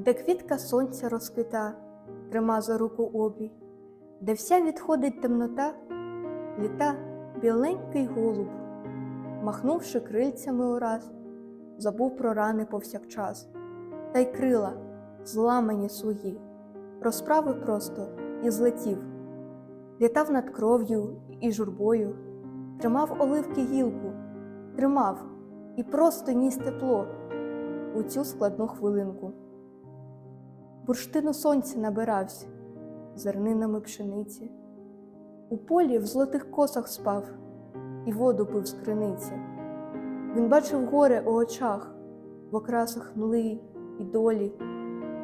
де квітка сонця розквіта, трима за руку обій, де вся відходить темнота, літа біленький голуб, махнувши крильцями ураз, забув про рани повсякчас, та й крила, зламані свої, розправив просто і злетів, літав над кров'ю і журбою, тримав оливки гілку, тримав і просто ніс тепло у цю складну хвилинку. Бурштину сонця набирався зернинами пшениці. У полі в золотих косах спав і воду пив з криниці. Він бачив горе у очах, в окрасах мли і долі,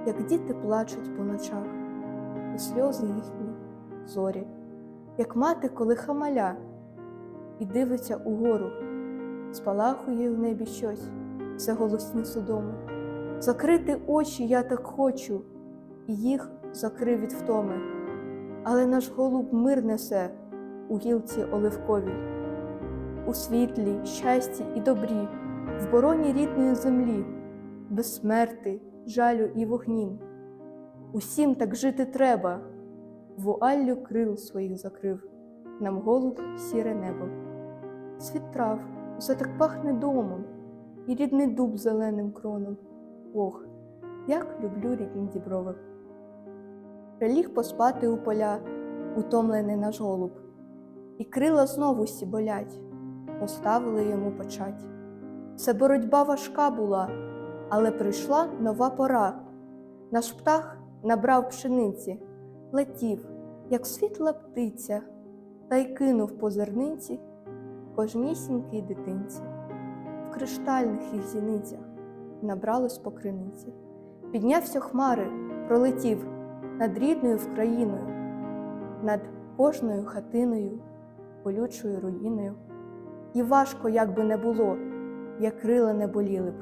як діти плачуть по ночах, і сльози їхні зорі, як мати, коли хамаля, і дивиться угору, спалахує в небі щось, це голосні судоми. Закрити очі я так хочу, і їх закрив від втоми. Але наш голуб мир несе у гілці оливковій, у світлі, щасті і добрі, в бороні рідної землі, без смерти, жалю і вогнім. Усім так жити треба, вуаллю крил своїх закрив, нам голуб сіре небо. Світ трав, усе так пахне домом, і рідний дуб зеленим кроном. Ох, як люблю рідні діброви. Приліг поспати у поля, утомлений наш голуб, і крила знову сі болять, поставили йому почать. Це боротьба важка була, але прийшла нова пора. Наш птах набрав пшениці, летів, як світла птиця, та й кинув по зерниці кожнісінькій дитинці. В криштальних їх зіницях набралось по криниці. Піднявся хмари, пролетів над рідною Вкраїною, над кожною хатиною, болючою руїною. І важко, як би не було, як крила не боліли б.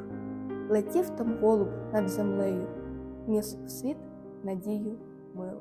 Летів там голуб над землею, ніс в світ надію миру.